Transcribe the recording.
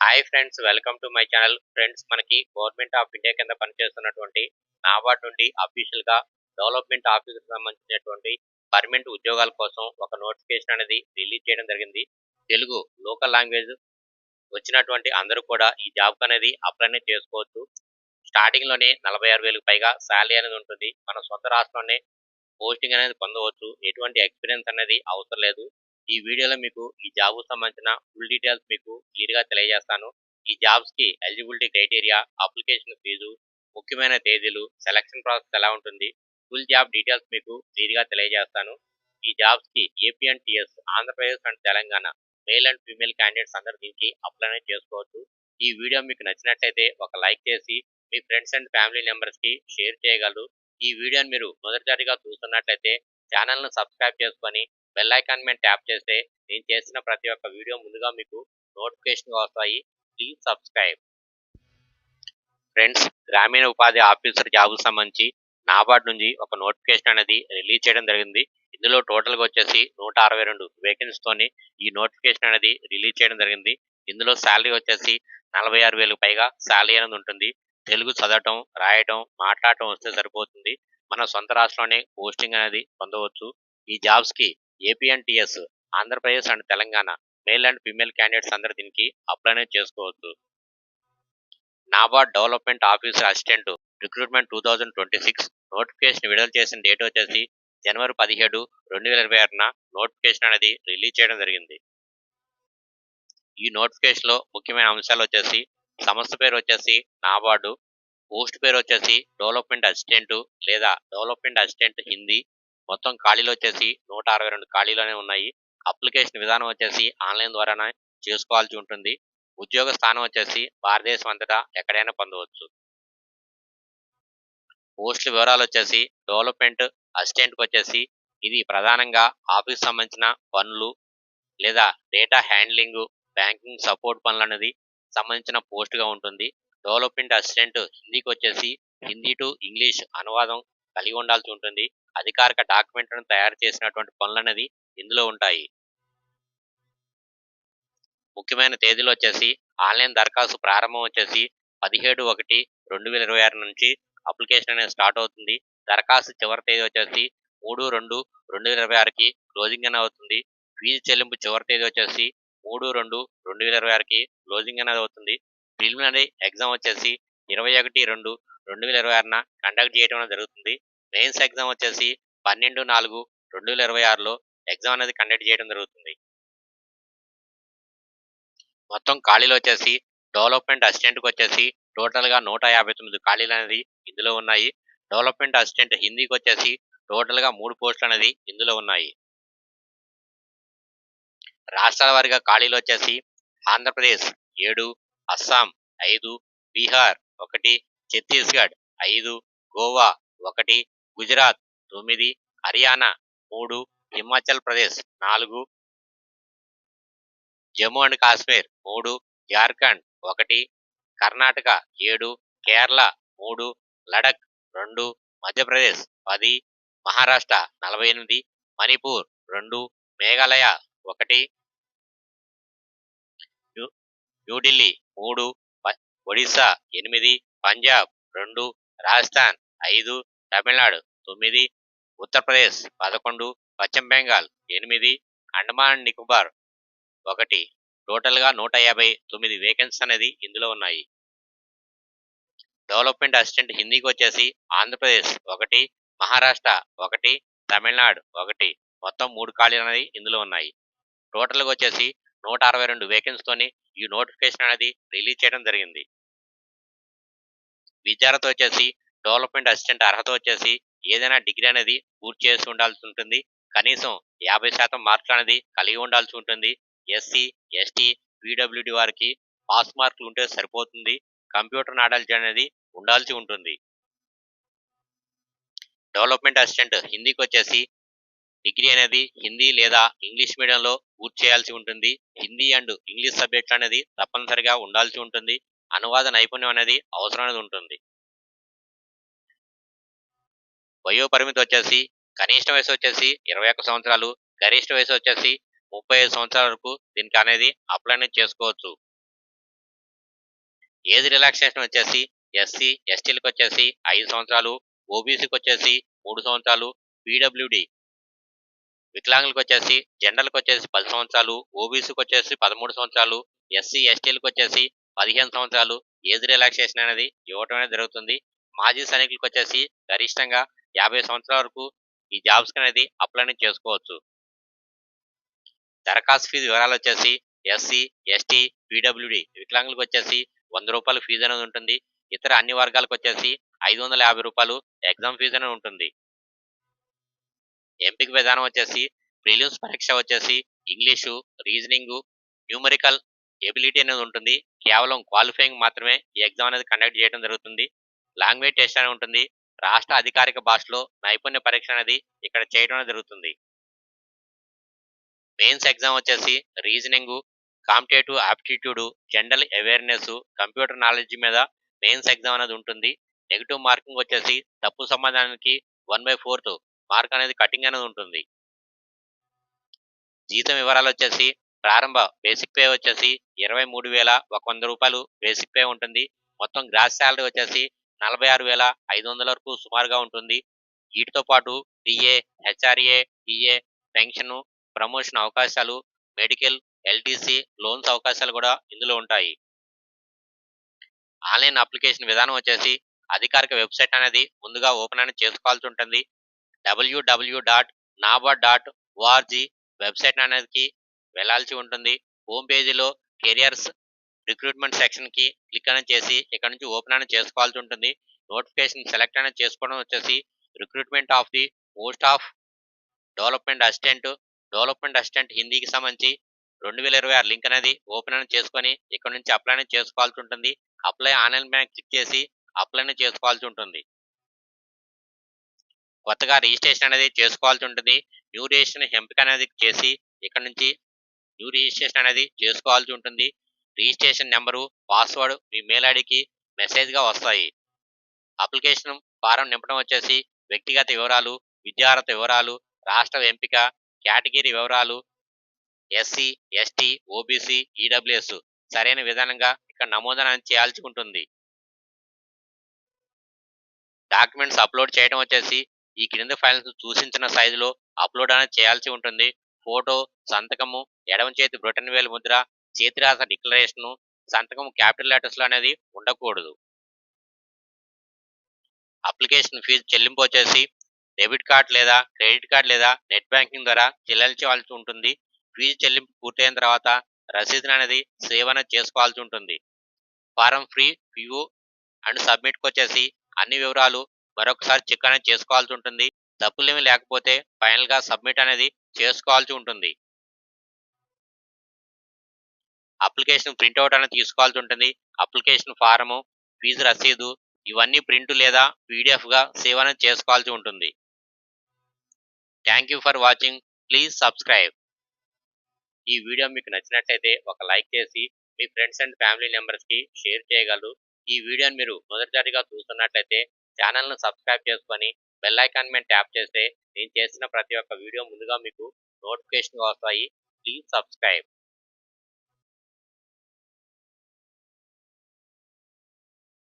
Hi friends welcome to my channel friends మనకి government of India కింద పనిచేస్తున్నటువంటి నాబార్డ్ నుండి అఫీషియల్గా డెవలప్మెంట్ ఆఫీసర్ సంబంధించినటువంటి పర్మనెంట్ ఉద్యోగాల కోసం ఒక నోటిఫికేషన్ అనేది రిలీజ్ చేయడం జరిగింది. తెలుగు లోకల్ లాంగ్వేజ్ వచ్చినటువంటి అందరూ కూడా ఈ జాబ్ అనేది అప్లై చేసుకోవచ్చు. స్టార్టింగ్లోనే నలభై ఆరు వేలకు పైగా శాలరీ అనేది ఉంటుంది. మన సొంత రాష్ట్రంలోనే పోస్టింగ్ అనేది పొందవచ్చు. ఎటువంటి ఎక్స్పీరియన్స్ అనేది అవసరం లేదు. ఈ వీడియోలో మీకు ఈ జాబ్కు సంబంధించిన ఫుల్ డీటెయిల్స్ మీకు క్లియర్గా తెలియజేస్తాను. ఈ జాబ్స్కి ఎలిజిబిలిటీ క్రైటీరియా అప్లికేషన్ ఫీజు ముఖ్యమైన తేదీలు సెలక్షన్ ప్రాసెస్ ఎలా ఉంటుంది ఫుల్ జాబ్ డీటెయిల్స్ మీకు క్లియర్గా తెలియజేస్తాను. ఈ జాబ్స్కి APNTS AP and Andhra Pradesh and Telangana male and female candidates అందరు దీనికి అప్లై చేసుకోవచ్చు. ఈ వీడియో మీకు నచ్చినట్లయితే ఒక లైక్ చేసి మీ ఫ్రెండ్స్ అండ్ ఫ్యామిలీ మెంబర్స్కి షేర్ చేయగలరు. ఈ వీడియోని మీరు మొదటిసారిగా చూస్తున్నట్లయితే ఛానల్ను సబ్స్క్రైబ్ చేసుకొని బెల్ ఐకాన్ మీద ట్యాప్ చేస్తే నేను చేసిన ప్రతి ఒక్క వీడియో ముందుగా మీకు నోటిఫికేషన్ వస్తాయి. ప్లీజ్ సబ్స్క్రైబ్ ఫ్రెండ్స్ గ్రామీణ ఉపాధి ఆఫీసర్ జాబ్ సంబంధించి నాబార్డ్ నుంచి ఒక నోటిఫికేషన్ అనేది రిలీజ్ చేయడం జరిగింది. ఇందులో టోటల్గా వచ్చేసి నూట అరవై రెండు వేకెన్సీతోని ఈ నోటిఫికేషన్ అనేది రిలీజ్ చేయడం జరిగింది. ఇందులో శాలరీ వచ్చేసి నలభై ఆరు వేలకు పైగా శాలరీ అనేది ఉంటుంది. తెలుగు చదవటం రాయటం మాట్లాడటం వస్తే సరిపోతుంది. మన సొంత రాష్ట్రంలోనే పోస్టింగ్ అనేది పొందవచ్చు. ఈ జాబ్స్కి APNTS Andhra Pradesh and Telangana male and female candidates అందరు దీనికి అప్లైనే చేసుకోవచ్చు. NABARD development officer assistant recruitment two thousand twenty six notification విడుదల చేసిన డేట్ వచ్చేసి జనవరి పదిహేడు రెండు వేల ఇరవై ఆరున నోటిఫికేషన్ అనేది రిలీజ్ చేయడం జరిగింది. ఈ నోటిఫికేషన్లో ముఖ్యమైన అంశాలు వచ్చేసి సంస్థ పేరు వచ్చేసి నాబార్డు పోస్ట్ పేరు వచ్చేసి డెవలప్మెంట్ అసిస్టెంట్ లేదా డెవలప్మెంట్ అసిస్టెంట్ హిందీ మొత్తం ఖాళీలు వచ్చేసి నూట అరవై రెండు ఖాళీలోనే ఉన్నాయి. అప్లికేషన్ విధానం వచ్చేసి ఆన్లైన్ ద్వారానే చేసుకోవాల్సి ఉంటుంది. ఉద్యోగ స్థానం వచ్చేసి భారతదేశం అంతటా ఎక్కడైనా పొందవచ్చు. పోస్టుల వివరాలు వచ్చేసి డెవలప్మెంట్ అసిస్టెంట్కి వచ్చేసి ఇది ప్రధానంగా ఆఫీస్ సంబంధించిన పనులు లేదా డేటా హ్యాండ్లింగ్ బ్యాంకింగ్ సపోర్ట్ పనులు అనేది సంబంధించిన పోస్ట్గా ఉంటుంది. డెవలప్మెంట్ అసిస్టెంట్ హిందీకి వచ్చేసి హిందీ టు ఇంగ్లీష్ అనువాదం కలిగి ఉండాల్సి ఉంటుంది. అధికారిక డాక్యుమెంట్లను తయారు చేసినటువంటి పనులు ఇందులో ఉంటాయి. ముఖ్యమైన తేదీలు వచ్చేసి ఆన్లైన్ దరఖాస్తు ప్రారంభం వచ్చేసి పదిహేడు ఒకటి రెండు వేల ఇరవై ఆరు నుంచి అప్లికేషన్ అనేది స్టార్ట్ అవుతుంది. దరఖాస్తు చివరి తేదీ వచ్చేసి మూడు రెండు రెండు వేల ఇరవై ఆరుకి క్లోజింగ్ అనేది అవుతుంది. ఫీజు చెల్లింపు చివరి తేదీ వచ్చేసి మూడు రెండు రెండు వేల ఇరవై ఆరుకి క్లోజింగ్ అనేది అవుతుంది. ప్రిలిమినరీ ఎగ్జామ్ వచ్చేసి ఇరవై ఒకటి రెండు రెండు వేల ఇరవై ఆరున కండక్ట్ చేయడం అనేది జరుగుతుంది. మెయిన్స్ ఎగ్జామ్ వచ్చేసి పన్నెండు నాలుగు రెండు వేల ఇరవై ఆరులో ఎగ్జామ్ అనేది కండక్ట్ చేయడం జరుగుతుంది. మొత్తం ఖాళీలు వచ్చేసి డెవలప్మెంట్ అసిస్టెంట్కి వచ్చేసి టోటల్గా నూట యాభై తొమ్మిది ఖాళీలు అనేది ఇందులో ఉన్నాయి. డెవలప్మెంట్ అసిస్టెంట్ హిందీకి వచ్చేసి టోటల్గా మూడు పోస్టులు అనేది ఇందులో ఉన్నాయి. రాష్ట్రాల వారిగా ఖాళీలు వచ్చేసి ఆంధ్రప్రదేశ్ ఏడు అస్సాం ఐదు బీహార్ ఒకటి ఛత్తీస్గఢ్ ఐదు గోవా ఒకటి గుజరాత్ తొమ్మిది హర్యానా మూడు హిమాచల్ ప్రదేశ్ నాలుగు జమ్మూ అండ్ కాశ్మీర్ మూడు జార్ఖండ్ ఒకటి కర్ణాటక ఏడు కేరళ మూడు లడక్ రెండు మధ్యప్రదేశ్ పది మహారాష్ట్ర నలభై ఎనిమిది మణిపూర్ రెండు మేఘాలయ ఒకటి న్యూఢిల్లీ మూడు ప- ఒడిశా ఎనిమిది పంజాబ్ రెండు రాజస్థాన్ ఐదు తమిళనాడు తొమ్మిది ఉత్తరప్రదేశ్ పదకొండు పశ్చిమ బెంగాల్ ఎనిమిది అండమాన్ నికోబార్ ఒకటి. టోటల్గా నూట యాభై తొమ్మిది వేకెన్సీ అనేది ఇందులో ఉన్నాయి. డెవలప్మెంట్ అసిస్టెంట్ హిందీకి వచ్చేసి ఆంధ్రప్రదేశ్ ఒకటి మహారాష్ట్ర ఒకటి తమిళనాడు ఒకటి. మొత్తం మూడు ఖాళీలు అనేది ఇందులో ఉన్నాయి. టోటల్గా వచ్చేసి నూట అరవై రెండు వేకెన్సీతోని ఈ నోటిఫికేషన్ అనేది రిలీజ్ చేయడం జరిగింది. విద్యార్థి వచ్చేసి డెవలప్మెంట్ అసిస్టెంట్ అర్హత వచ్చేసి ఏదైనా డిగ్రీ అనేది పూర్తి చేసి ఉండాల్సి ఉంటుంది. కనీసం యాభై శాతం మార్కులు అనేది కలిగి ఉండాల్సి ఉంటుంది. ఎస్సీ ఎస్టీ పీడబ్ల్యూడి వారికి పాస్ మార్కులు ఉంటే సరిపోతుంది. కంప్యూటర్ నాలెడ్జ్ అనేది ఉండాల్సి ఉంటుంది. డెవలప్మెంట్ అసిస్టెంట్ హిందీకి వచ్చేసి డిగ్రీ అనేది హిందీ లేదా ఇంగ్లీష్ మీడియంలో పూర్తి చేయాల్సి ఉంటుంది. హిందీ అండ్ ఇంగ్లీష్ సబ్జెక్ట్ అనేది తప్పనిసరిగా ఉండాల్సి ఉంటుంది. అనువాద నైపుణ్యం అనేది అవసరం అనేది ఉంటుంది. వయో పరిమితి వచ్చేసి కనిష్ట వయసు వచ్చేసి ఇరవై ఒక్క సంవత్సరాలు గరిష్ట వయసు వచ్చేసి ముప్పై ఐదు సంవత్సరాల వరకు దీనికి అనేది అప్లై చేసుకోవచ్చు. ఏజ్ రిలాక్సేషన్ వచ్చేసి ఎస్సీ ఎస్టీలకు వచ్చేసి ఐదు సంవత్సరాలు ఓబీసీకి వచ్చేసి మూడు సంవత్సరాలు పీడబ్ల్యూడి వికలాంగులకు వచ్చేసి జనరల్కి వచ్చేసి పది సంవత్సరాలు ఓబీసీకి వచ్చేసి పదమూడు సంవత్సరాలు ఎస్సీ ఎస్టీలకు వచ్చేసి పదిహేను సంవత్సరాలు. ఏజ్ రిలాక్సేషన్ అనేది ఇవ్వటం అనేది జరుగుతుంది. మాజీ సైనికులకు వచ్చేసి గరిష్టంగా యాభై సంవత్సరాల వరకు ఈ జాబ్స్ అనేది అప్లై చేసుకోవచ్చు. దరఖాస్తు ఫీజు వివరాలు వచ్చేసి ఎస్సీ ఎస్టీ పీడబ్ల్యూడి వికలాంగులకు వచ్చేసి వంద రూపాయలు ఫీజు అనేది ఉంటుంది. ఇతర అన్ని వర్గాలకు వచ్చేసి ఐదు వందల యాభై రూపాయలు ఎగ్జామ్ ఫీజు అనేది ఉంటుంది. ఎంపిక విధానం వచ్చేసి ప్రిలిమ్స్ పరీక్ష వచ్చేసి ఇంగ్లీషు రీజనింగ్ న్యూమరికల్ ఎబిలిటీ అనేది ఉంటుంది. కేవలం క్వాలిఫైయింగ్ మాత్రమే ఈ ఎగ్జామ్ అనేది కండక్ట్ చేయడం జరుగుతుంది. లాంగ్వేజ్ టెస్ట్ అనేది ఉంటుంది. రాష్ట్ర అధికారిక భాషలో నైపుణ్య పరీక్ష అనేది ఇక్కడ చేయడం అనేది జరుగుతుంది. మెయిన్స్ ఎగ్జామ్ వచ్చేసి reasoning competitive aptitude general awareness computer knowledge మీద మెయిన్స్ ఎగ్జామ్ అనేది ఉంటుంది. నెగిటివ్ మార్కింగ్ వచ్చేసి తప్పు సమాధానానికి వన్ బై ఫోర్త్ మార్క్ అనేది కటింగ్ అనేది ఉంటుంది. జీతం వివరాలు వచ్చేసి ప్రారంభ బేసిక్ పే వచ్చేసి ఇరవై మూడు వేల ఒక వంద రూపాయలు బేసిక్ పే ఉంటుంది. మొత్తం గ్రాస్ శాలరీ వచ్చేసి నలభై ఆరు వేల ఐదు వందల వరకు సుమారుగా ఉంటుంది. వీటితో పాటు DA HRA DA pension promotion అవకాశాలు మెడికల్ ఎల్టీసీ లోన్స్ అవకాశాలు కూడా ఇందులో ఉంటాయి. ఆన్లైన్ అప్లికేషన్ విధానం వచ్చేసి అధికారిక వెబ్సైట్ అనేది ముందుగా ఓపెన్ అనేది చేసుకోవాల్సి ఉంటుంది. WWW dot NABARD dot ORG website అనేది వెళ్ళాల్సి ఉంటుంది. హోమ్ పేజీలో కెరియర్స్ రిక్రూట్మెంట్ సెక్షన్కి క్లిక్ అనేది చేసి ఇక్కడ నుంచి ఓపెన్ అనేది చేసుకోవాల్సి ఉంటుంది. నోటిఫికేషన్ సెలెక్ట్ అనేది చేసుకోవడం వచ్చేసి recruitment of the post of development assistant development assistant హిందీకి సంబంధించి రెండు వేల ఇరవై ఆరు లింక్ అనేది ఓపెన్ అనేది చేసుకొని ఇక్కడ నుంచి అప్లై అనేది చేసుకోవాల్సి ఉంటుంది. అప్లై ఆన్లైన్ బ్యాంక్ క్లిక్ చేసి అప్లై అనేది చేసుకోవాల్సి ఉంటుంది. కొత్తగా రిజిస్ట్రేషన్ అనేది చేసుకోవాల్సి ఉంటుంది. న్యూ రిజిస్ట్రేషన్ ఎంపిక అనేది చేసి ఇక్కడ నుంచి న్యూ రిజిస్ట్రేషన్ అనేది చేసుకోవాల్సి ఉంటుంది. రిజిస్ట్రేషన్ నెంబరు పాస్వర్డ్ మీ మెయిల్ ఐడికి మెసేజ్గా వస్తాయి. అప్లికేషన్ ఫారం నింపడం వచ్చేసి వ్యక్తిగత వివరాలు విద్యార్హత వివరాలు రాష్ట్ర ఎంపిక కేటగిరీ వివరాలు ఎస్సీ ఎస్టీ ఓబీసీ ఈడబ్ల్యూఎస్ సరైన విధానంగా ఇక్కడ నమోదన చేయాల్సి ఉంటుంది డాక్యుమెంట్స్ అప్లోడ్ చేయడం వచ్చేసి ఈ క్రింది ఫైల్స్ సూచించిన సైజులో అప్లోడ్ అనేది చేయాల్సి ఉంటుంది. ఫోటో సంతకము ఎడమ చేతి బ్రిటన్ వేలు ముద్ర చేతిరాత డిక్లరేషన్ సంతకం క్యాపిటల్ లెటర్స్లో అనేది ఉండకూడదు. అప్లికేషన్ ఫీజు చెల్లింపు వచ్చేసి డెబిట్ కార్డ్ లేదా క్రెడిట్ కార్డ్ లేదా నెట్ బ్యాంకింగ్ ద్వారా చెల్లించవలసి ఉంటుంది. ఫీజు చెల్లింపు పూర్తయిన తర్వాత రసీదును అనేది సేవ్ అనేది చేసుకోవాల్సి ఉంటుంది. ఫారం ఫ్రీ వ్యూ అండ్ సబ్మిట్కి వచ్చేసి అన్ని వివరాలు మరొకసారి చెక్ అనేది చేసుకోవాల్సి ఉంటుంది. తప్పులేమీ లేకపోతే ఫైనల్గా సబ్మిట్ అనేది చేసుకోవాల్సి ఉంటుంది. అప్లికేషన్ ప్రింట్అవుట్ అనేది తీసుకోవాల్సి ఉంటుంది. అప్లికేషన్ ఫారము ఫీజు రసీదు ఇవన్నీ ప్రింట్ లేదా పీడిఎఫ్గా సేవ్ అనేది చేసుకోవాల్సి ఉంటుంది. Thank you for watching. Please subscribe. ఈ వీడియో మీకు నచ్చినట్లయితే ఒక లైక్ చేసి మీ ఫ్రెండ్స్ అండ్ ఫ్యామిలీ మెంబర్స్కి షేర్ చేయగలరు. ఈ వీడియోని మీరు మొదటిసారిగా చూస్తున్నట్లయితే ఛానల్ను సబ్స్క్రైబ్ చేసుకొని బెల్ ఐకాన్ మీద ట్యాప్ చేస్తే నేను చేసిన ప్రతి ఒక్క వీడియో ముందుగా మీకు నోటిఫికేషన్ వస్తాయి. Please subscribe.